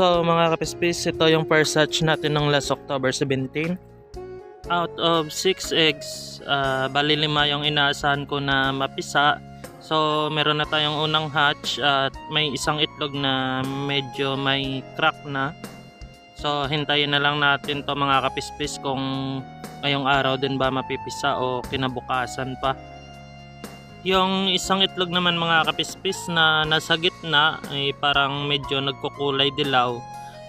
So mga kapispis, ito yung first hatch natin ng last October 17. Out of 6 eggs, ah, bali lima yung inaasahan ko na mapisa. So meron na tayong unang hatch at may isang itlog na medyo may crack na. So hintayin na lang natin to mga kapispis kung ngayong araw din ba mapipisa o kinabukasan pa. Yung isang itlog naman mga kapispis na nasa gitna ay parang medyo nagkukulay dilaw.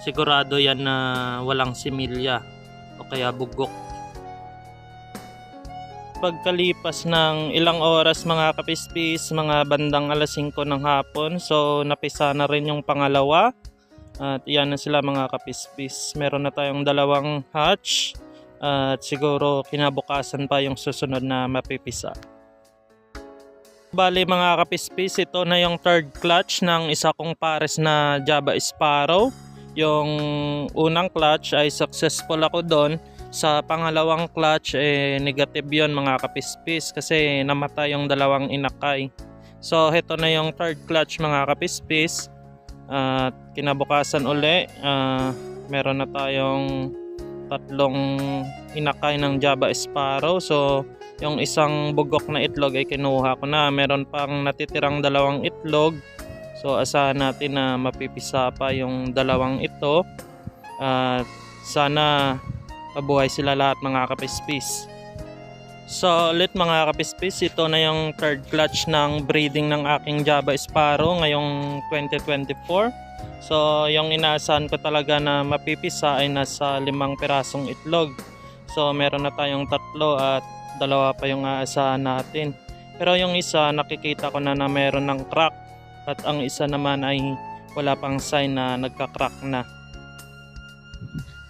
Sigurado yan na walang similya o kaya bugok. Pagkalipas ng ilang oras mga kapispis, mga bandang alas 5 ng hapon, so napisa na rin yung pangalawa. At yan na sila mga kapispis. Meron na tayong dalawang hatch at siguro kinabukasan pa yung susunod na mapipisa. Bali mga kapispis, ito na yung third clutch ng isa kong pares na Java Sparrow. Yung unang clutch ay successful ako doon. Sa pangalawang clutch, eh, negative yon mga kapispis kasi namatay yung dalawang inakay. So, ito na yung third clutch mga kapispis. At kinabukasan uli, ah, meron na tayong tatlong inakay ng Java Sparrow. So, yung isang bugok na itlog ay kinuha ko na. Meron pang natitirang dalawang itlog. So asahan natin na mapipisa pa yung dalawang ito. At sana mabuhay sila lahat mga kapispis. So ulit mga kapispis, ito na yung third clutch ng breeding ng aking Java Sparrow ngayong 2024. So yung inaasahan ko talaga na mapipisa ay nasa limang pirasong itlog. So meron na tayong tatlo at dalawa pa yung aasahan natin. Pero yung isa nakikita ko na na meron ng crack at ang isa naman ay wala pang sign na nagka-crack na.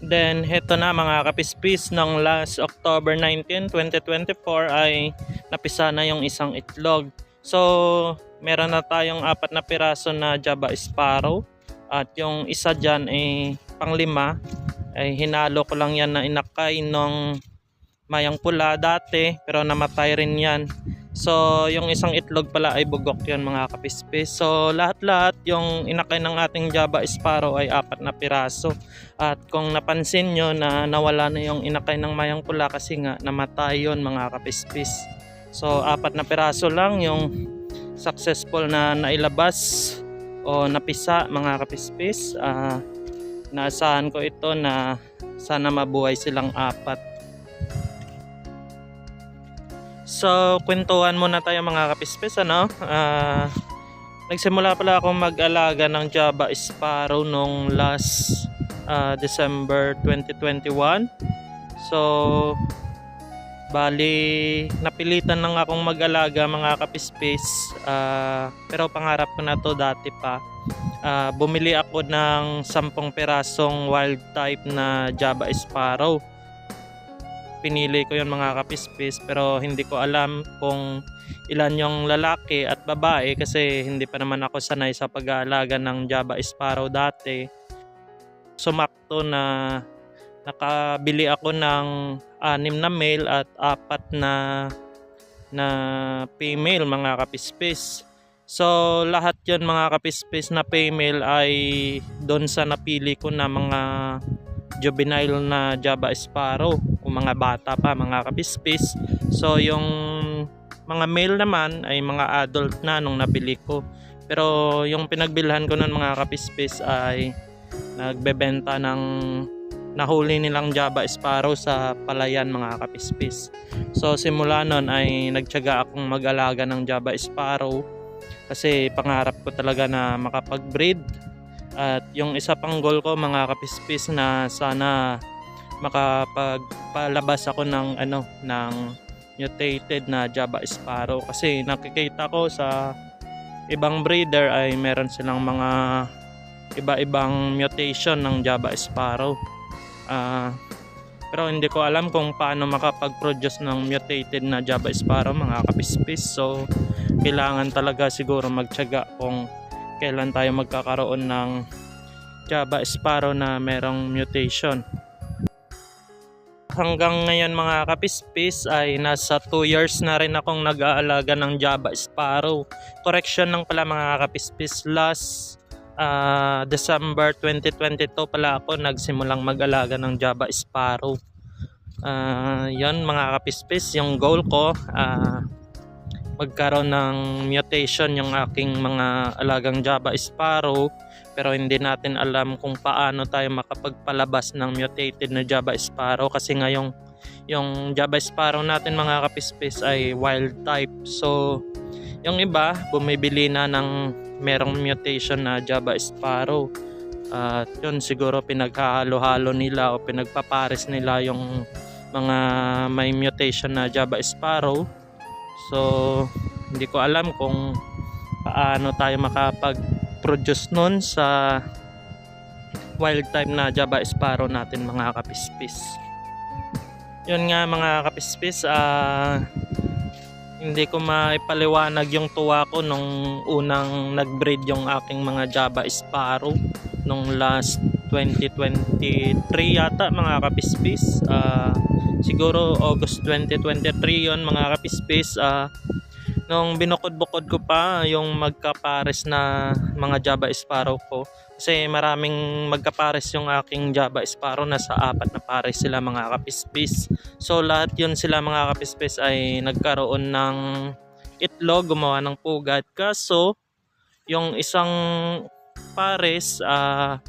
Then heto na mga kapispis ng last October 19, 2024 ay napisa na yung isang itlog. So meron na tayong apat na piraso na Java Sparrow at yung isa dyan ay panglima ay hinalo ko lang yan na inakay nung mayang pula dati pero namatay rin yan. So yung isang itlog pala ay bugok yun mga kapispis. So lahat-lahat yung inakay ng ating Java Sparrow ay apat na piraso. At kung napansin nyo na nawala na yung inakay ng mayang pula kasi nga namatay yun mga kapispis. So apat na piraso lang yung successful na nailabas o napisa mga kapispis. Ah, naasahan ko ito na sana mabuhay silang apat. So, kwentuhan muna tayo mga kapispis, ano? Ah, nagsimula pala akong mag-alaga ng Java Sparrow nung last ah, December 2021. So, bali, napilitan lang akong mag-alaga mga kapispis. Ah, pero pangarap ko na to dati pa. Ah, bumili ako ng 10 pirasong wild type na Java Sparrow pinili ko yung mga kapispis pero hindi ko alam kung ilan yung lalaki at babae kasi hindi pa naman ako sanay sa pag-aalaga ng Java Sparrow dati. Sumakto na nakabili ako ng anim na male at apat na na female mga kapispis. So lahat yon mga kapispis na female ay doon sa napili ko na mga juvenile na Java Sparrow o mga bata pa, mga kapispis. So yung mga male naman ay mga adult na nung nabili ko. Pero yung pinagbilhan ko ng mga kapispis ay nagbebenta ng nahuli nilang Java Sparrow sa palayan mga kapispis. So simula nun ay nagtyaga akong mag-alaga ng Java Sparrow kasi pangarap ko talaga na makapag-breed at yung isa pang goal ko mga kapispis na sana makapagpalabas ako ng ano ng mutated na Java Sparrow kasi nakikita ko sa ibang breeder ay meron silang mga iba-ibang mutation ng Java Sparrow. Ah, pero hindi ko alam kung paano makapag-produce ng mutated na Java Sparrow mga kapispis. So, kailangan talaga siguro magtyaga kung kailan tayo magkakaroon ng Java Sparrow na merong mutation. Hanggang ngayon mga kapispis ay nasa 2 years na rin akong nag-aalaga ng Java Sparrow. Correction lang pala mga kapispis, last ah, December 2022 pala ako nagsimulang mag-alaga ng Java Sparrow. Ah, yon mga kapispis, yung goal ko ah, magkaroon ng mutation yung aking mga alagang Java Sparrow pero hindi natin alam kung paano tayo makapagpalabas ng mutated na Java Sparrow kasi ngayong yung Java Sparrow natin mga kapispis ay wild type. So yung iba bumibili na ng merong mutation na Java Sparrow. At yun siguro pinaghahalo-halo nila o pinagpapares nila yung mga may mutation na Java Sparrow so hindi ko alam kung paano tayo makapag-produce nun sa wild type na Java Sparrow natin mga kapispis. Yun nga mga kapispis ah hindi ko maipaliwanag yung tuwa ko nung unang nag-breed yung aking mga Java Sparrow nung last 2023 yata mga kapispis. Ah, siguro August 2023 yon mga kapispis Ah, nung binukod-bukod ko pa yung magkapares na mga Java Sparrow ko. Kasi maraming magkapares yung aking Java Sparrow nasa apat na pares sila mga kapispis. So lahat yun sila mga kapispis ay nagkaroon ng itlog gumawa ng pugat. Kaso yung isang pares ah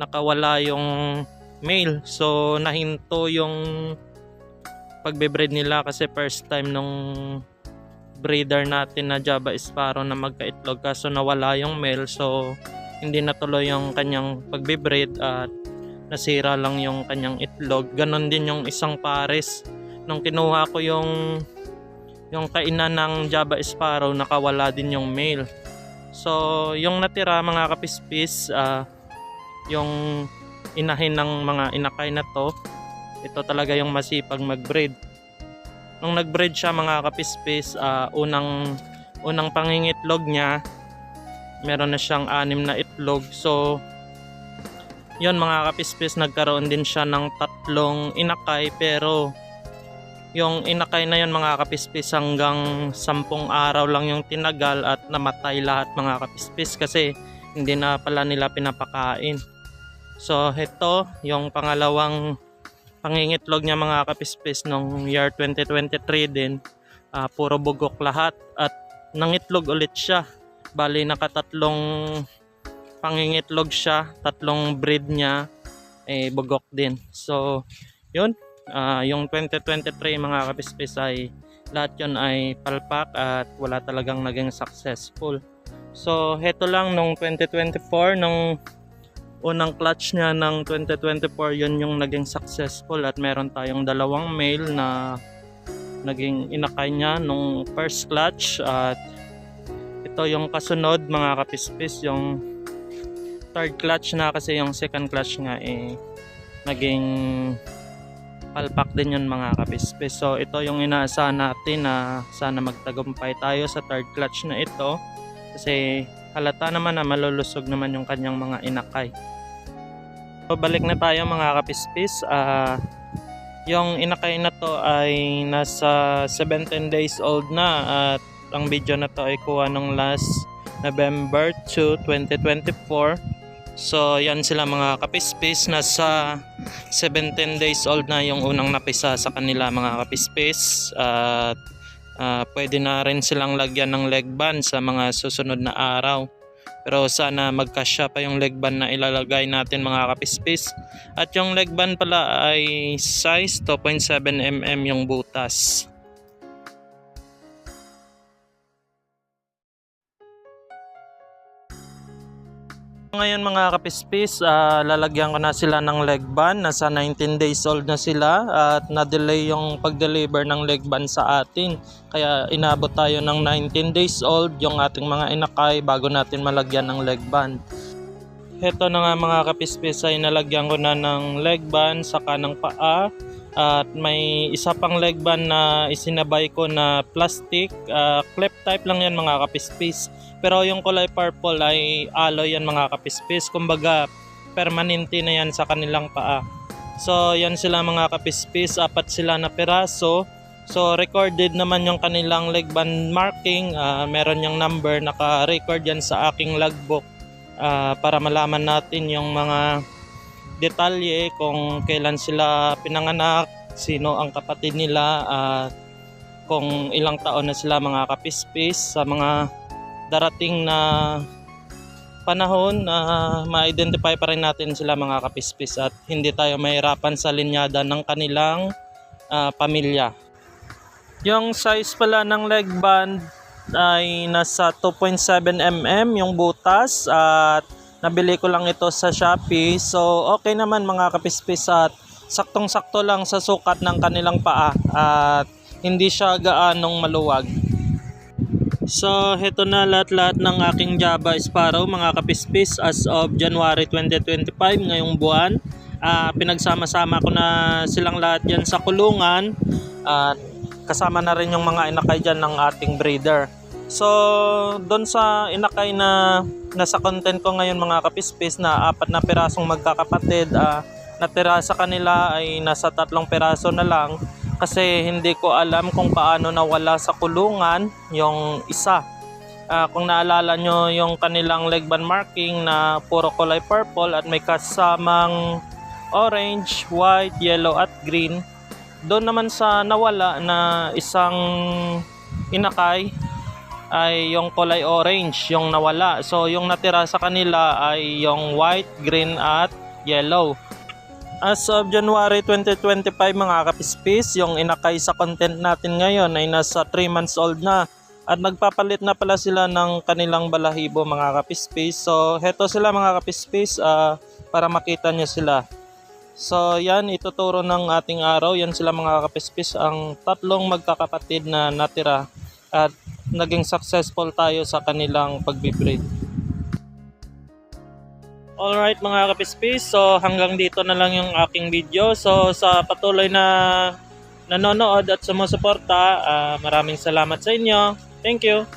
nakawala yung male so nahinto yung pagbe-breed nila kasi first time nung breeder natin na Java Sparrow na magka-itlog. Kaso nawala yung male so hindi natuloy yung kanyang pagbe-breed at nasira lang yung kanyang itlog. Ganon din yung isang pares. Nung kinuha ko yung yung kainan ng Java Sparrow nakawala din yung male so yung natira mga kapispis ah, yung inahin ng mga inakay na to. Ito talaga yung masipag mag-breed. Nung nag-breed siya mga kapispis ah, unang unang pangingitlog niya meron na siyang anim na itlog. So yon mga kapispis nagkaroon din siya ng tatlong inakay pero yung inakay na yon mga kapispis hanggang sampung araw lang yung tinagal at namatay lahat mga kapispis kasi hindi na pala nila pinapakain so ito yung pangalawang pangingitlog niya mga kapispis nung year 2023 din. Ah, puro bugok lahat at nangitlog ulit siya. Bali nakatatlong pangingitlog siya tatlong breed niya eh bugok din. So yun ah, yung 2023 mga kapispis ay lahat yun ay palpak at wala talagang naging successful. So heto lang nung 2024 nung unang clutch niya ng 2024 yun yung naging successful at meron tayong dalawang male na naging inakay niya nung first clutch at ito yung kasunod mga kapispis yung third clutch na kasi yung second clutch nga eh naging palpak din yun mga kapispis. So ito yung inaasahan natin na sana magtagumpay tayo sa third clutch na ito kasi halata naman na malulusog naman yung kanyang mga inakay so balik na tayo mga kapispis. Ah yung inakay na to ay nasa 17 days old na at ang video na to ay kuha nung last November 2, 2024 so yan sila mga kapispis. Nasa 17 days old na yung unang napisa sa kanila mga kapispis. At ah, pwede na rin silang lagyan ng leg band sa mga susunod na araw. Pero sana magkasya pa yung leg band na ilalagay natin mga kapispis. At yung leg band pala ay size 2.7 mm yung butas Ngayon mga kapispis, ah, lalagyan ko na sila ng leg band. Nasa 19 days old na sila at na-delay yung pag-deliver ng leg band sa atin. Kaya inabot tayo ng 19 days old yung ating mga inakay bago natin malagyan ng leg band. Heto na nga mga kapispis ay nalagyan ko na ng leg band sa kanang paa at may isa pang leg band na isinabay ko na plastic ah, clip type lang yan mga kapispis pero yung kulay purple ay alloy yan mga kapispis. Kumbaga permanente na yan sa kanilang paa. So yan sila mga kapispis. Apat sila na piraso. So recorded naman yung kanilang leg band marking. Ah, meron yung number. Naka-record yan sa aking logbook. Ah, para malaman natin yung mga detalye kung kailan sila pinanganak, sino ang kapatid nila at kung ilang taon na sila mga kapispis sa mga darating na panahon na ma-identify pa rin natin sila mga kapispis at hindi tayo mahirapan sa linyada ng kanilang ah, pamilya. Yung size pala ng leg band ay nasa 2.7 mm yung butas at nabili ko lang ito sa Shopee. So okay naman mga kapispis at saktong-sakto lang sa sukat ng kanilang paa at hindi siya gaanong maluwag. So, heto na lahat-lahat ng aking Java Sparrow mga kapispis as of January 2025 ngayong buwan. Ah, pinagsama-sama ko na silang lahat yan sa kulungan at kasama na rin yung mga inakay dyan ng ating breeder. So, doon sa inakay na nasa content ko ngayon mga kapispis na apat na pirasong magkakapatid, ah, natira sa kanila ay nasa tatlong piraso na lang kasi hindi ko alam kung paano nawala sa kulungan yung isa. Ah, kung naalala nyo yung kanilang leg band marking na puro kulay purple at may kasamang orange, white, yellow at green. Doon naman sa nawala na isang inakay ay yung kulay orange yung nawala. So yung natira sa kanila ay yung white, green at yellow. As of January 2025 mga kapispis, yung inakay sa content natin ngayon ay nasa 3 months old na. At nagpapalit na pala sila ng kanilang balahibo mga kapispis. So heto sila mga kapispis ah, para makita nyo sila. So yan, ituturo ng ating araw. Yan sila mga kapispis, ang tatlong magkakapatid na natira. At naging successful tayo sa kanilang pagbibreed. Alright mga kapispis, so hanggang dito na lang yung aking video. So sa patuloy na nanonood at sumusuporta, ah, maraming salamat sa inyo. Thank you.